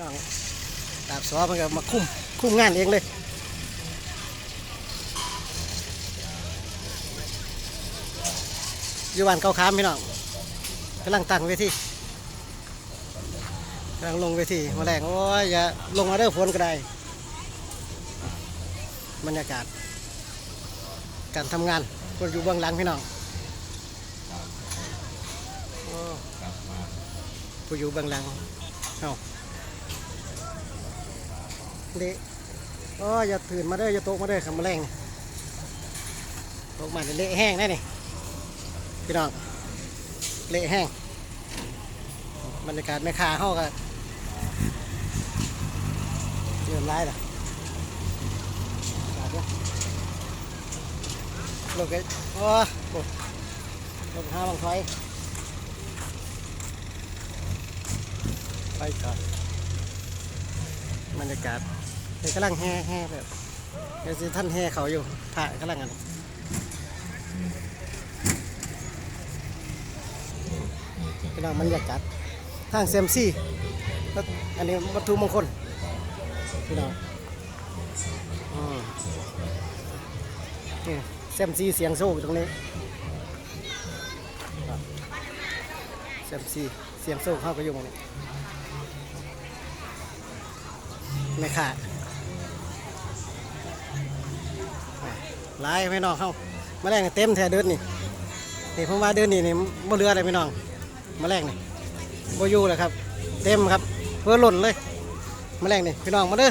น้องดาบสอมันก็มาคุ้มคุ้มงานเองเลยอยู่บ้านเกาขามพี่น้องกำลังตั้งเวทีกำลังลงเวทีมาแรงโอ้ยอย่าลงมาเด้อฝนก็ได้บรรยากาศ การทำงานคนอยู่เบื้องหลังพี่น้องผู้อยู่เบื้องหลังเอา เละโอ้ยอย่าตื่นมาเด้ออย่าตกมาเด้อคำแมลงตกมาเดี๋ยวเละแห้งได้นี่พี่น้องเละแห้งบรรยากาศไม่ค้าเข้ากันเตรียมร้ายล่ะอากาศเนี่ยลูกเอ้โอ้ลูกห้าบังไฟไปก่อนบรรยากาศ เด็กกำลังแห่แห่แบบเดี๋ยวสิท่านแห่เขาอยู่ถ่ายกำลังกันพี่น้องบรรยากาศทางเซมซี่อันนี้วัตถุมงคลพี่น้องอืมนี่เซมซีเสียงโซ่ตรงนี้เซมซีเสียงโซ่เข้าก็อยู่ตรงนี้ไม่ขาด หลายพี่น้องเข้ามาแรงนี่เต็มแท้เดินนี่นี่ผมว่าเดินนี่นี่บ่เรืออะไรพี่น้องมาแรงนี่บ่อยู่เลยครับ เต็มครับเพื่อหล่นเลยมาแรงนี่พี่น้องมาเด้อ